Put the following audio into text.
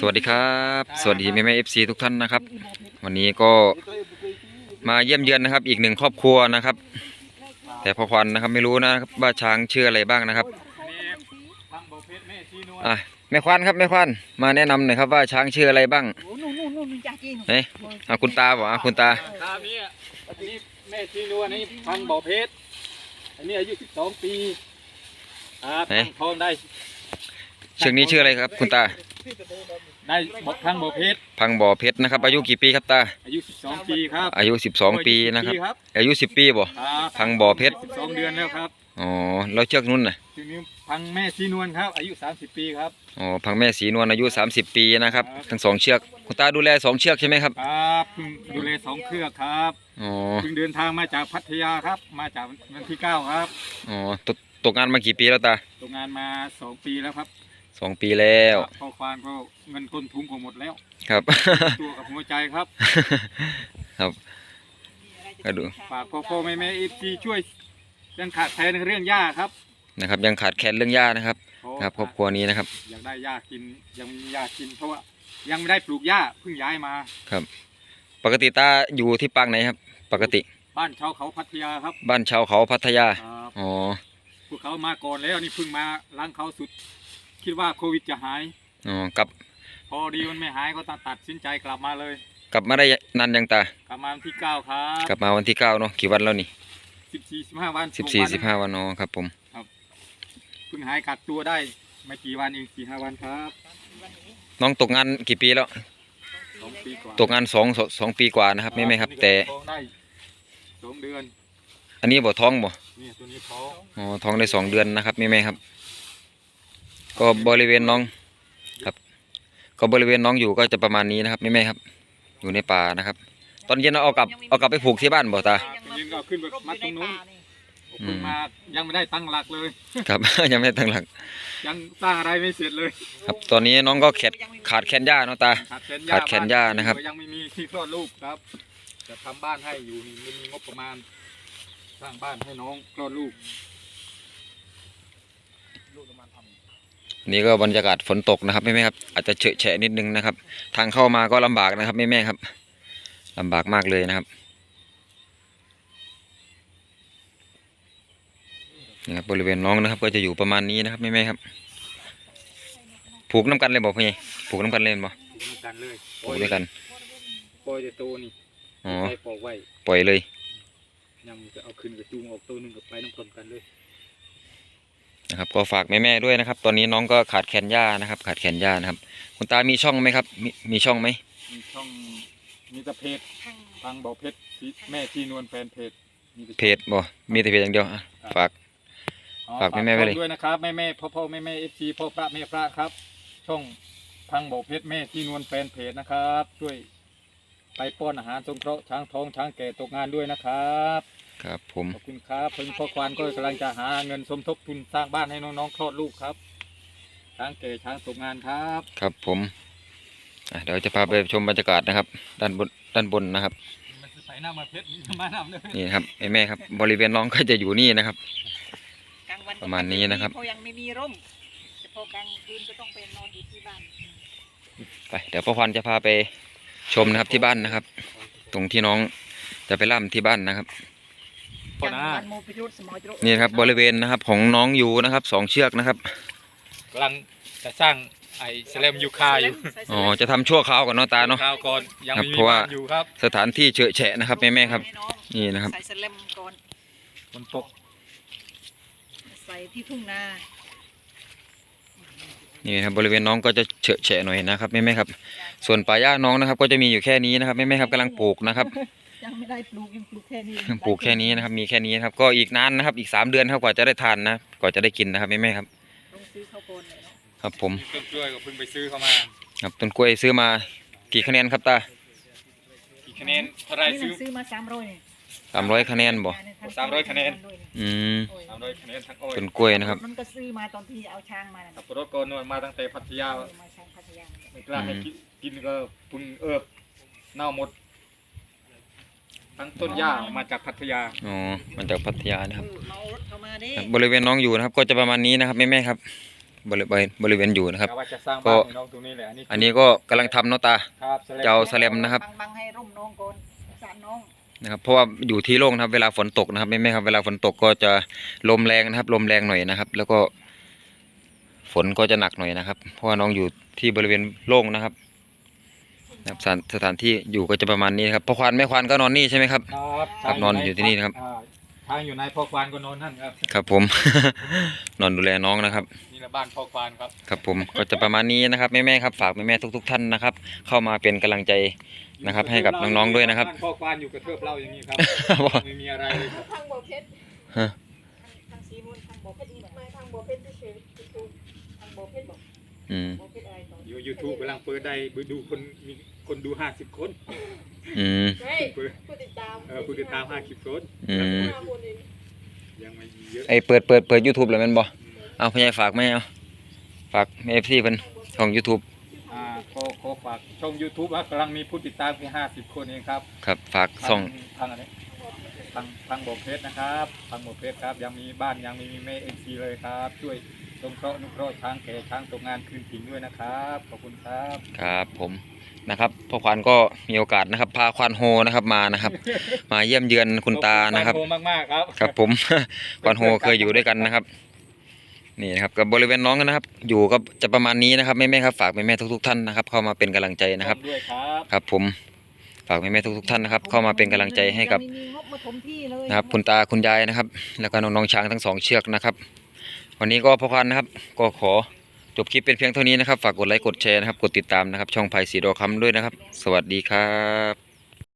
สวัสดีครับ สวัสดีแม่แม่เอฟซีทุกท่านนะครับ วันนี้ก็มาเยี่ยมเยือนนะครับ อีกหนึ่งครอบครัวนะครับ แต่พ่อควันนะครับไม่รู้นะครับว่าช้างชื่ออะไรบ้างนะครับทางบ่อเพชรแม่ชีนวลอะแม่ควันครับแม่ควันมาแนะนำหน่อยครับว่าช้างชื่ออะไรบ้างโอ้นู่นนู่นนู่นมีจ่าจีนเฮ้ยอะคุณตาบอกอะคุณตาครับนี่อันนี้แม่ชีนวลนี่ทางบ่อเพชรอันนี้อายุ 12 ปีครับเฮ้ยทองได้ เชือกนี้ชื่ออะไรครับ คุณตา ได้บอกทางบ่อเพชรพังบ่อเพชรนะครับ อายุกี่ปีครับตา อายุ 12 ปีครับ อายุ 12 ปีนะครับครับอายุ 10 ปีบ่ ครับทางบ่อเพชร 12 เดือนแล้วครับอ๋อ แล้วเชือกนู้นน่ะ ทีนี้พังแม่ชีนวลครับ อายุ 30 ปีครับ อ๋อ พังแม่สีนวลอายุ 30 ปีนะครับครับ ทั้งสองเชือก คุณตาดูแลสองเชือกใช่ไหมครับ ครับเพิ่งดูแลสองเครือครับอ๋อ เพิ่งเดินทางมาจากพัทยาครับ มาจากวันที่ 9 ครับ อ๋อ ตกตกงานมากี่ปีแล้วตา ตกงานมา 2 ปีแล้วครับ สองปีแล้วพอควานก็เงินต้นทุนของหมดแล้ว ครับ ตัวกับหัวใจครับ ครับก็ดูฝากพ่อพ่อแม่แม่เอฟซีช่วยยังขาดแคลนเรื่องหญ้าครับ นะครับ ยังขาดแคลนเรื่องหญ้านะครับเพราะครับครอบครัวนี้นะครับ อยากได้หญ้ากินยังมีหญ้ากินเพราะว่ายังไม่ได้ปลูกหญ้าเพิ่งย้ายมาปกติตาอยู่ที่ปางไหนครับ ปกติ บ้านชาวเขาพัทยาครับ บ้านชาวเขาพัทยาครับอ๋อ พวกเขามาก่อนแล้วนี่เพิ่งมาล้างเขาสุด คิดว่าโควิดจะหายอ๋อกลับ พอดีมันไม่หายก็ตัดสินใจกลับมาเลย กลับมาได้นานยังตา กลับมาวันที่เก้าครับกลับมาวันที่เก้าเนาะกี่วันแล้วนี่สิบสี่สิบห้าวันสิบสี่วันสิบห้าวันเนาะครับผมเพิ่งหายกักตัวได้ไม่กี่วันเองสี่ห้าวันครับ น้องตกงานกี่ปีแล้วสองปีกว่าตกงานสองสองสองปีกว่านะครับไม่ไม่ครับ แต่ท้องได้สองเดือน อันนี้บ่ท้องบ่นี่ตัวนี้ท้องอ๋อท้องได้สองเดือนนะครับไม่ไม่ครับ ก็บริเวณน้องครับ ก็บริเวณน้องอยู่ก็จะประมาณนี้นะครับไม่ไม่ครับ อยู่ในป่านะครับ ตอนเย็นเอากลับเอากลับไปผูกที่บ้านบ่ตายืนก็เอาขึ้นไปมัดตรงนู้นเพิ่งมายังไม่ได้ตั้งหลักเลย ครับ ยังไม่ได้ตั้งหลัก ยังสร้างอะไรไม่เสร็จเลย ครับตอนนี้น้องก็แขดขาดแขนหญ้าเนาะตา ขาดแขนขาดแขนหญ้านะครับก็ยังไม่มีที่คลอดลูกครับ จะทำบ้านให้อยู่นี่ไม่มีงบประมาณ สร้างบ้านให้น้องคลอดลูกลูกประมาณทำ นี่ก็บรรยากาศฝนตกนะครับแม่แม่ๆครับอาจจะเฉอะแฉะนิดนึงนะครับ ทางเข้ามาก็ลำบากนะครับแม่แม่ๆครับลำบากมากเลยนะครับนี่ครับบริเวณน้องนะครับ ก็จะอยู่ประมาณนี้นะครับแม่แม่ๆครับ ผูกน้ำกันเลยบอกพี่ผูกน้ำกันเล่นบ่ปลูกด้วยกันเลยผูกด้วยกันปล่อยแต่ตัวนี่อ๋อใส่ปอกไว้ปล่อยเลยยังจะเอาขึ้นกับจูงออกตัวหนึงกับไปน้ำพร้อมกันเลย นะครับก็ฝากแม่แม่ๆด้วยนะครับ ตอนนี้น้องก็ขาดแขนหญ้านะครับ ขาดแขนหญ้านะครับ คุณตามีช่องไหมครับ มีมีช่องไหมมีช่องมีแต่เพจทางบอกเพชรที่แม่ที่นวลแฟนเพจมีแต่เพจบ่มีแต่เพจอย่างเดียวอะฝาก อ๋อฝากแม่ๆไว้เลยช่องด้วยนะครับแม่แม่พ่อพ่อแม่แม่เอฟซีพ่อพระแม่พระครับ ช่องทางบอกเพชรแม่ที่นวลแฟนเพจนะครับ ช่วยไปป้อนอาหารสงเคราะห์ช้างท้องช้างแก่ตกงานด้วยนะครับ ครับผมขอบคุณครับเพิ่งพ่อควานก็กำลังจะหาเงินสมทบทุนสร้างบ้านให้น้องๆคลอดลูกครับช้างแก่ช้างตกงานครับ ครับผมอะเดี๋ยวจะพาไปชมบรรยากาศนะครับ ด้านบนด้านบนนะครับมันจะใส่หน้ามาเพชรมาหน้าเลยนี่นะครับแม่แม่ๆครับ บริเวณน้องก็จะอยู่นี่นะครับ กลางวันประมาณนี้นะครับเพราะยังไม่มีร่มแต่พอกลางคืนก็ต้องไปนอนอยู่ที่บ้านไปเดี๋ยวพ่อควันจะพาไปชมนะครับที่บ้านนะครับ ตรงที่น้องจะไปล่ำที่บ้านนะครับ พอนะกลางวันโมพิรุธสมอจรุนี่นะครับบริเวณนะครับของน้องอยู่นะครับสองเชือกนะครับกำลังจะสร้างไอ้สแลมยูคาอยู่อ๋อจะทำชั่วคราวก่อนเนาะตาเนาะคราวก่อนยังครับไม่มีเพราะว่าบ้านอยู่ครับสถานที่เฉอะแฉะนะครับแม่แม่ๆครับให้องนี่นะครับใส่สแลมก่อนฝนตกใส่ที่ทุ่งนานี่นะครับบริเวณน้องก็จะเฉอะแฉะหน่อยนะครับแม่แม่ๆครับ ส่วนป่าหญ้าน้องนะครับ ก็จะมีอยู่แค่นี้นะครับแม่แม่ๆครับกำลังปลูกนะครับ ยังไม่ได้ปลูกยังปลูกแค่นี้ ปลูกแค่นี้นะครับ มีแค่นี้นะครับ ก็อีกนานนะครับ อีกสามเดือนครับกว่าจะได้ทานนะกว่าจะได้กินนะครับแม่แม่ๆครับต้องซื้อข้าวโพดเลยเนาะครับผมต้นกล้วยก็เพิ่งไปซื้อเข้ามา ครับต้นกล้วยซื้อมากี่คะแนนครับตากี่คะแนนเท่าไรนี่ซื้อซื้อมาสามร้อยสามร้อยคะแนนบ่สามร้อยคะแนนอืมสามร้อยคะแนนทั้งอ้อยต้นกล้วยนะครับมันก็ซื้อมาตอนที่เอาช้างมาน่ะขับรถก่อนนวลมาตั้งแต่พัทยาเอามาช้างพัทยาไม่กล้าให้กินกินก็ปุนเอิบเน่าหมด ทั้งต้นหญ้ามาจากพัทยาอ๋อมาจากพัทยานะครับเออเมารถเข้ามาดิครับบริเวณน้องอยู่นะครับ ก็จะประมาณนี้นะครับแม่แม่ๆครับ บริเวณบริเวณอยู่นะครับกะว่าจะสร้างก็บ้านให้น้องตรงนี้แหละอันนี้อันนี้ก็กำลังทำเนาะตาครับแสลมจะเอาแสลมนะครับบังบังให้ร่มน้องก่อนสารน้องนะครับเพราะว่าอยู่ที่โล่งนะครับ เวลาฝนตกนะครับไม่ไม่ครับ เวลาฝนตกก็จะลมแรงนะครับ ลมแรงหน่อยนะครับ แล้วก็ฝนก็จะหนักหน่อยนะครับ เพราะว่าน้องอยู่ที่บริเวณโล่งนะครับ นะครับสถานสถานที่อยู่ก็จะประมาณนี้นะครับพ่อควานแม่ควานก็นอนนี่ใช่ไหมครับ ครับครับนอนอยู่ที่นี่นะครับ อ่าทางอยู่ในพ่อควานก็นอนนั่นครับ ครับผม นอนดูแลน้องนะครับ นี่แหละบ้านพ่อควานครับ ครับผมก็จะประมาณนี้นะครับแม่ๆครับฝากแม่ๆทุก ๆ ท่านนะครับ เข้ามาเป็นกำลังใจนะครับ ให้กับน้องๆด้วยนะครับานพ่อควานอยู่กระเทือบเล่าอย่างนี้ครับว่าไม่มีอะไรเลยครับ ทางบ่อเพชรฮะ ทางสีมูลทางบ่อเพชรนี่แหละไม่ทางบ่อเพชรเฉยๆคือทางบ่อเพชรบอกอืม บ่อเพ ยู่ยูทูบกำลังเปิดได้ดูคนมีคนดูห้าสิบคนอืมเฮ้ยเปิดผู้ติดตามเออผู้ติดตามห้าสิบคนอืมห้าคนเองยังไม่มีเยอะไอเปิดเปิดเปิดยูทูบเลยแม่นบ่เอาพี่ใหญ่ฝากไหมเอาฝากเอฟซีเพิ่นช่องยูทูบอ่าขอขอฝากช่อง YouTube ว่ากำลังมีผู้ติดตามแค่ห้าสิบคนเองครับครับฝากช่องทางอันนี้ทางทางบกเพชรนะครับทางบกเพชรครับ ยังมีบ้านยังมีแม่เอ็นซีเลยครับ ช่วย สงเคราะห์อนุเคราะห์ช้างแก่ช้างตกงานคืนถิ่นด้วยนะครับ ขอบคุณครับ ครับผมนะครับพ่อควานก็มีโอกาสนะครับ พาควานโฮนะครับมานะครับ มาเยี่ยมเยือนคุณตานะครับขอณมากๆครับ ครับผม ควานโฮเคยอยู่ด้วยกันนะครับ นี่นะครับกับบริเวณน้องกันนะครับ อยู่ก็จะประมาณนี้นะครับแม่ๆครับฝากแม่ๆทุกๆท่านนะครับ เข้ามาเป็นกำลังใจนะครับขอณด้วยครับ ครับผมฝากแม่ๆทุกๆท่านนะครับ เข้ามาเป็นกำลังใจให้กับยังไม่มีงบมาถมที่เลย นะครับคุณตาคุณยายนะครับ แล้วก็น้องๆช้างทั้งสองเชือกนะครับ วันนี้ก็พอพันนะครับ ก็ขอจบคลิปเป็นเพียงเท่านี้นะครับ ฝากกดไลค์กดแชร์นะครับ กดติดตามนะครับ ช่องไผ่สีดอคำด้วยนะครับ สวัสดีครับ